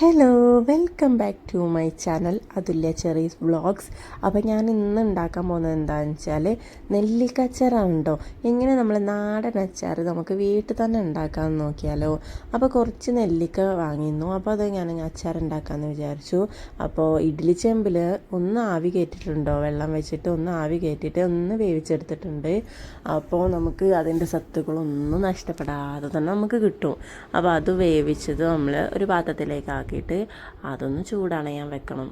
Hello welcome back to my channel Athulya cherry's vlogs. അപ്പോൾ ഞാൻ ഇന്ന് ഉണ്ടാക്കാൻ പോകുന്നത് എന്താണെന്ന് വെച്ചാൽ നെല്ലിക്ക അച്ചാറുണ്ടോ എങ്ങനെ നമ്മൾ നാടൻ അച്ചാർ നമുക്ക് വീട്ടിൽ തന്നെ ഉണ്ടാക്കാമെന്ന് നോക്കിയാലോ? അപ്പോൾ കുറച്ച് നെല്ലിക്ക വാങ്ങിയിരുന്നു അപ്പോൾ അത് ഞാൻ അച്ചാർ ഉണ്ടാക്കാമെന്ന് വിചാരിച്ചു. അപ്പോൾ ഇഡ്ഡലി ചെമ്പിൽ ഒന്ന് ആവി കയറ്റിട്ടുണ്ടോ വെള്ളം വെച്ചിട്ട് ഒന്ന് ആവി കയറ്റിയിട്ട് ഒന്ന് വേവിച്ചെടുത്തിട്ടുണ്ട്. അപ്പോൾ നമുക്ക് അതിന്റെ സത്തുക്കളൊന്നും നഷ്ടപ്പെടാതെ തന്നെ നമുക്ക് കിട്ടും. അപ്പോൾ അത് വേവിച്ചത് നമ്മൾ ഒരു പാത്രത്തിലേക്ക് ആക്കിയിട്ട് അതൊന്ന് ചൂടണയാൻ വെക്കണം.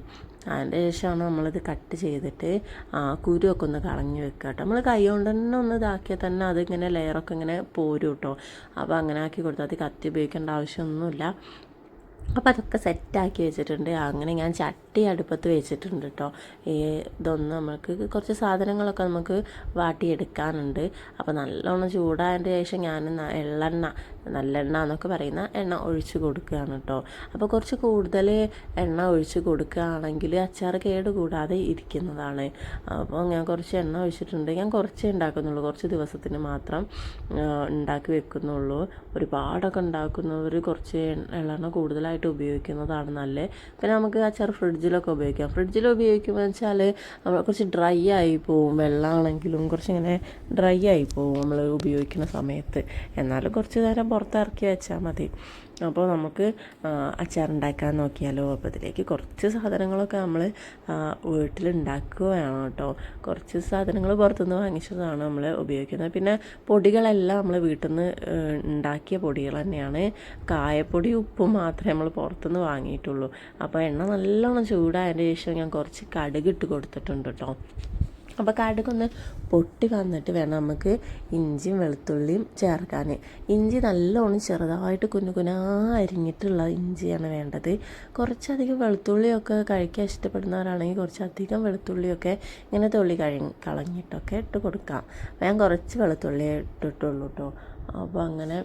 അതിന്റെ ശേഷമാണ് നമ്മളിത് കട്ട് ചെയ്തിട്ട് ആ കുരുവൊക്കെ ഒന്ന് കളഞ്ഞ് വെക്കുക കേട്ടോ. നമ്മൾ കൈ കൊണ്ട് തന്നെ ഒന്ന് ഇതാക്കിയാൽ തന്നെ അതിങ്ങനെ ലെയറൊക്കെ ഇങ്ങനെ പോരും കേട്ടോ. അപ്പോൾ അങ്ങനെ ആക്കി കൊടുത്താൽ അത് കത്തി ഉപയോഗിക്കേണ്ട ആവശ്യമൊന്നുമില്ല. അപ്പോൾ അതൊക്കെ സെറ്റാക്കി വെച്ചിട്ടുണ്ട്. അങ്ങനെ ഞാൻ ചട്ടി അടുപ്പത്ത് വെച്ചിട്ടുണ്ട് കേട്ടോ. ഈ ഇതൊന്ന് നമുക്ക് കുറച്ച് സാധനങ്ങളൊക്കെ നമുക്ക് വാട്ടിയെടുക്കാനുണ്ട്. അപ്പോൾ നല്ലോണം ചൂടായതിന്റെ ശേഷം ഞാൻ എള്ളെണ്ണ നല്ലെണ്ണ എന്നൊക്കെ പറയുന്ന എണ്ണ ഒഴിച്ച് കൊടുക്കുകയാണ് കേട്ടോ. അപ്പോൾ കുറച്ച് കൂടുതൽ എണ്ണ ഒഴിച്ച് കൊടുക്കുകയാണെങ്കിൽ അച്ചാർ കേട് കൂടാതെ ഇരിക്കുന്നതാണ്. അപ്പോൾ ഞാൻ കുറച്ച് എണ്ണ ഒഴിച്ചിട്ടുണ്ട്. ഞാൻ കുറച്ചേ ഉണ്ടാക്കുന്നുള്ളൂ. കുറച്ച് ദിവസത്തിന് മാത്രം ഉണ്ടാക്കി വെക്കുന്നുള്ളൂ. ഒരുപാടൊക്കെ ഉണ്ടാക്കുന്നവർ കുറച്ച് എള്ളെണ്ണ കൂടുതലായിട്ട് ഉപയോഗിക്കുന്നതാണ് നല്ലത് പിന്നെ നമുക്ക് അച്ചാർ ഫ്രിഡ്ജിലൊക്കെ ഉപയോഗിക്കാം. ഫ്രിഡ്ജിൽ ഉപയോഗിക്കുമ്പോൾ വെച്ചാൽ നമ്മൾ കുറച്ച് ഡ്രൈ ആയി പോവും. വെള്ളമാണെങ്കിലും കുറച്ചിങ്ങനെ ഡ്രൈ ആയി പോവും നമ്മൾ ഉപയോഗിക്കുന്ന സമയത്ത്. എന്നാലും കുറച്ച് നേരം പുറത്തിറക്കി വെച്ചാൽ മതി. അപ്പോൾ നമുക്ക് അച്ചാറുണ്ടാക്കാൻ നോക്കിയാലോ? അപ്പോൾ ഇതിലേക്ക് കുറച്ച് സാധനങ്ങളൊക്കെ നമ്മൾ വീട്ടിലുണ്ടാക്കുകയാണ് കേട്ടോ. കുറച്ച് സാധനങ്ങൾ പുറത്തുനിന്ന് വാങ്ങിച്ചതാണ് നമ്മൾ ഉപയോഗിക്കുന്നത്. പിന്നെ പൊടികളെല്ലാം നമ്മൾ വീട്ടിൽ നിന്ന് ഉണ്ടാക്കിയ പൊടികൾ തന്നെയാണ്. കായപ്പൊടി ഉപ്പും മാത്രമേ നമ്മൾ പുറത്തുനിന്ന് വാങ്ങിയിട്ടുള്ളൂ. അപ്പോൾ എണ്ണ നല്ലോണം ചൂടായതിന് ശേഷം ഞാൻ കുറച്ച് കടുക് ഇട്ട് കൊടുത്തിട്ടുണ്ട് കേട്ടോ. അപ്പോൾ കടുകൊന്ന് പൊട്ടി വന്നിട്ട് വേണം നമുക്ക് ഇഞ്ചിയും വെളുത്തുള്ളിയും ചേർക്കാൻ ഇഞ്ചി നല്ലോണം ചെറുതായിട്ട് കുഞ്ഞു കുനാ അരിഞ്ഞിട്ടുള്ള ഇഞ്ചിയാണ് വേണ്ടത്. കുറച്ചധികം വെളുത്തുള്ളിയൊക്കെ കഴിക്കാൻ ഇഷ്ടപ്പെടുന്നവരാണെങ്കിൽ കുറച്ചധികം വെളുത്തുള്ളിയൊക്കെ ഇങ്ങനെ തൊള്ളി കഴി കളഞ്ഞിട്ടൊക്കെ ഇട്ട് കൊടുക്കാം. ഞാൻ കുറച്ച് വെളുത്തുള്ളി ഇട്ടിട്ടുള്ളൂ കേട്ടോ അപ്പോൾ അങ്ങനെ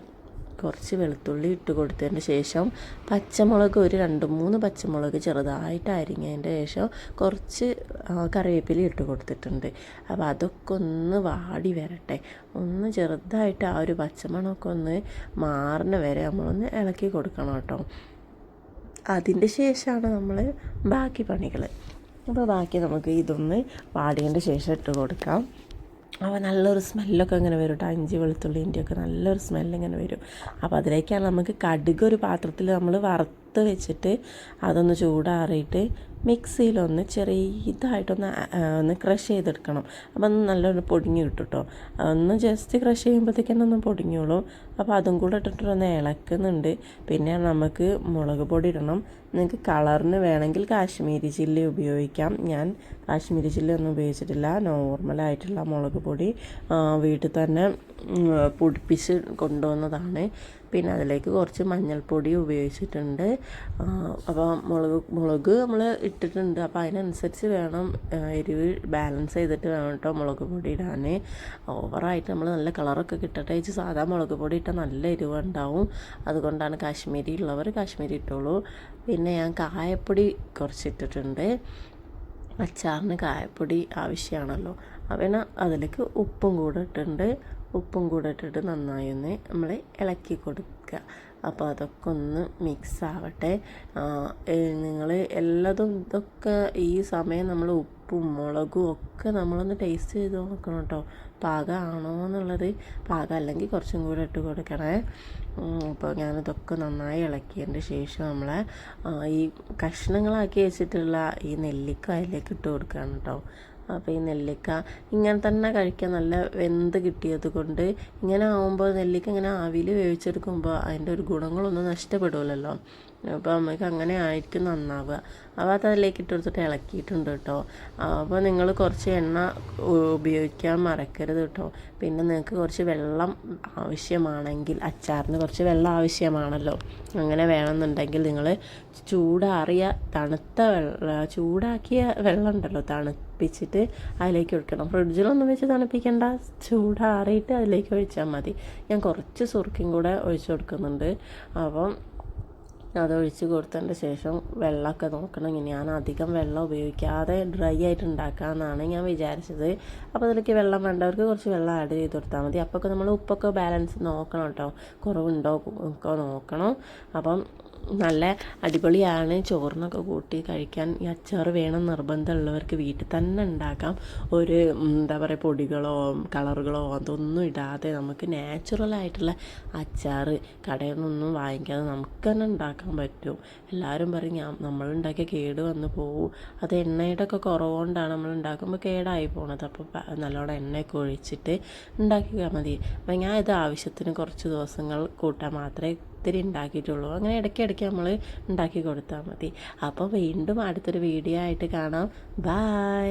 കുറച്ച് വെളുത്തുള്ളി ഇട്ട് കൊടുത്തതിന് ശേഷം പച്ചമുളക് ഒരു രണ്ട് മൂന്ന് പച്ചമുളക് ചെറുതായിട്ട് അരിഞ്ഞതിന്റെ ശേഷം കുറച്ച് കറിവേപ്പിലി ഇട്ട് കൊടുത്തിട്ടുണ്ട്. അപ്പോൾ അതൊക്കെ ഒന്ന് വാടി വരട്ടെ. ഒന്ന് ചെറുതായിട്ട് ആ ഒരു പച്ചമണമൊക്കെ ഒന്ന് മാറുന്ന വരെ നമ്മളൊന്ന് ഇളക്കി കൊടുക്കണം കേട്ടോ. അതിന്റെ ശേഷമാണ് നമ്മൾ ബാക്കി പണികൾ. അപ്പോൾ ബാക്കി നമുക്ക് ഇതൊന്ന് വാടിയതിന്റെ ശേഷം ഇട്ട് കൊടുക്കാം. അപ്പോൾ നല്ലൊരു സ്മെല്ലൊക്കെ ഇങ്ങനെ വരും കേട്ടോ ഇഞ്ചി വെളുത്തുള്ളിന്റെയൊക്കെ നല്ലൊരു സ്മെല്ലിങ്ങനെ വരും. അപ്പോൾ അതിലേക്കാണ് നമുക്ക് കടുക് ഒരു പാത്രത്തിൽ നമ്മൾ വറുത്ത് വെച്ചിട്ട് അതൊന്ന് ചൂടാറിയിട്ട് മിക്സിയിലൊന്ന് ചെറിയതായിട്ടൊന്ന് ഒന്ന് ക്രഷ് ചെയ്തെടുക്കണം. അപ്പം നല്ലോണം പൊടിഞ്ഞ് കിട്ടും കേട്ടോ ഒന്ന് ജസ്റ്റ് ക്രഷ് ചെയ്യുമ്പോഴത്തേക്കും ഒന്ന് പൊടിഞ്ഞോളും. അപ്പോൾ അതും കൂടെ ഇട്ടിട്ടൊന്ന് ഇളക്കുന്നുണ്ട്. പിന്നെ നമുക്ക് മുളക് പൊടി ഇടണം. നിങ്ങൾക്ക് കളറിന് വേണമെങ്കിൽ കാശ്മീരി ചില്ലി ഉപയോഗിക്കാം. ഞാൻ കാശ്മീരി ചില്ലി ഒന്നും ഉപയോഗിച്ചിട്ടില്ല. നോർമലായിട്ടുള്ള മുളക് പൊടി വീട്ടിൽ തന്നെ പൊടിപ്പിച്ച് കൊണ്ടുവന്നതാണ്. പിന്നെ അതിലേക്ക് കുറച്ച് മഞ്ഞൾപ്പൊടി ഉപയോഗിച്ചിട്ടുണ്ട്. അപ്പോൾ മുളക് മുളക് നമ്മൾ ഇട്ടിട്ടുണ്ട്. അപ്പോൾ അതിനനുസരിച്ച് വേണം എരിവ് ബാലൻസ് ചെയ്തിട്ട് വേണം കേട്ടോ മുളക് പൊടി ഇടാൻ ഓവറായിട്ട് നമ്മൾ നല്ല കളറൊക്കെ കിട്ടട്ടെ വെച്ച് സാധാ മുളക് പൊടി ഇട്ടാൽ നല്ല എരിവ് ഉണ്ടാവും. അതുകൊണ്ടാണ് കാശ്മീരി ഉള്ളവർ കാശ്മീരി ഇട്ടോളൂ. പിന്നെ ഞാൻ കായപ്പൊടി കുറച്ച് ഇട്ടിട്ടുണ്ട്. അച്ചാറിന് കായപ്പൊടി ആവശ്യമാണല്ലോ പിന്നെ അതിലേക്ക് ഉപ്പും കൂടെ ഇട്ടിട്ടുണ്ട്. ഉപ്പും കൂടെ ഇട്ടിട്ട് നന്നായി ഒന്ന് നമ്മൾ ഇളക്കി കൊടുക്കുക. അപ്പോൾ അതൊക്കെ ഒന്ന് മിക്സ് ആവട്ടെ. നിങ്ങൾ എല്ലാതും ഇതൊക്കെ ഈ സമയം നമ്മൾ ഉപ്പും മുളകും ഒക്കെ നമ്മളൊന്ന് ടേസ്റ്റ് ചെയ്ത് നോക്കണം കേട്ടോ പാകമാണോ എന്നുള്ളത്. പാകം അല്ലെങ്കിൽ കുറച്ചും കൂടെ ഇട്ട് കൊടുക്കണേ. അപ്പോൾ ഞാനിതൊക്കെ നന്നായി ഇളക്കിയതിന്റെ ശേഷം നമ്മളെ ഈ കഷ്ണങ്ങളാക്കി വെച്ചിട്ടുള്ള ഈ നെല്ലിക്ക അതിലേക്ക് ഇട്ട് കൊടുക്കുകയാണ് കേട്ടോ അപ്പോൾ ഈ നെല്ലിക്ക ഇങ്ങനെ തന്നെ കഴിക്കാൻ നല്ല വെന്ത് കിട്ടിയത് കൊണ്ട് ഇങ്ങനെ ആവുമ്പോൾ നെല്ലിക്ക ഇങ്ങനെ ആവിയിൽ വേവിച്ചെടുക്കുമ്പോൾ അതിന്റെ ഒരു ഗുണങ്ങളൊന്നും നഷ്ടപ്പെടില്ലല്ലോ അപ്പോൾ നമുക്ക് അങ്ങനെ ആയിരിക്കും നന്നാവുക. അപ്പോൾ അത് അതിലേക്ക് ഇട്ട് കൊടുത്തിട്ട് ഇളക്കിയിട്ടുണ്ട് കേട്ടോ. അപ്പോൾ നിങ്ങൾ കുറച്ച് എണ്ണ ഉപയോഗിക്കാൻ മറക്കരുത് കേട്ടോ. പിന്നെ നിങ്ങൾക്ക് കുറച്ച് വെള്ളം ആവശ്യമാണെങ്കിൽ അച്ചാറിന് കുറച്ച് വെള്ളം ആവശ്യമാണല്ലോ. അങ്ങനെ വേണമെന്നുണ്ടെങ്കിൽ നിങ്ങൾ ചൂടാറിയ തണുത്ത വെള്ളം ചൂടാക്കിയ വെള്ളം ഉണ്ടല്ലോ തണുപ്പിച്ചിട്ട് അതിലേക്ക് ഒഴിക്കണം. ഫ്രിഡ്ജിലൊന്നും വെച്ച് തണുപ്പിക്കേണ്ട ചൂടാറിയിട്ട് അതിലേക്ക് ഒഴിച്ചാൽ മതി. ഞാൻ കുറച്ച് സുറുക്കും കൂടെ ഒഴിച്ചു കൊടുക്കുന്നുണ്ട്. അപ്പം അത് ഒഴിച്ച് കൊടുത്തതിന്റെ ശേഷം വെള്ളമൊക്കെ നോക്കണം. ഞാൻ അധികം വെള്ളം ഉപയോഗിക്കാതെ ഡ്രൈ ആയിട്ട് ഉണ്ടാക്കാമെന്നാണ് ഞാൻ വിചാരിച്ചത്. അപ്പോൾ അതിലേക്ക് വെള്ളം വേണ്ടവർക്ക് കുറച്ച് വെള്ളം ആഡ് ചെയ്ത് കൊടുത്താൽ മതി. അപ്പോൾ നമ്മൾ ഉപ്പൊക്കെ ബാലൻസ് നോക്കണം കേട്ടോ. കുറവുണ്ടോ ഒക്കെ നോക്കണം. അപ്പം നല്ല അടിപൊളിയാണ്. ചോറിനൊക്കെ കൂട്ടി കഴിക്കാൻ ഈ അച്ചാർ വേണം നിർബന്ധമുള്ളവർക്ക് വീട്ടിൽ തന്നെ ഉണ്ടാക്കാം. ഒരു എന്താ പറയുക പൊടികളോ കളറുകളോ അതൊന്നും ഇടാതെ നമുക്ക് നാച്ചുറലായിട്ടുള്ള അച്ചാർ കടയിൽ നിന്നൊന്നും വാങ്ങിക്കാതെ നമുക്ക് തന്നെ ഉണ്ടാക്കാൻ പറ്റും. എല്ലാവരും പറയും ഞാൻ നമ്മളുണ്ടാക്കിയ കേട് വന്ന് പോവും. അത് എണ്ണയുടെ ഒക്കെ കുറവുകൊണ്ടാണ് നമ്മൾ ഉണ്ടാക്കുമ്പോൾ കേടായി പോണത്. അപ്പോൾ നല്ലോണം എണ്ണയൊക്കെ ഒഴിച്ചിട്ട് ഉണ്ടാക്കിയാൽ മതി. അപ്പം ഞാൻ ഇത് ആവശ്യത്തിന് കുറച്ച് ദിവസങ്ങൾ കൂട്ടാൻ മാത്രമേ ഇത്തിരി ഉണ്ടാക്കിയിട്ടുള്ളൂ. അങ്ങനെ ഇടയ്ക്കിടയ്ക്ക് നമ്മൾ ഉണ്ടാക്കി കൊടുത്താൽ മതി. അപ്പോൾ വീണ്ടും അടുത്തൊരു വീഡിയോ ആയിട്ട് കാണാം. ബായ്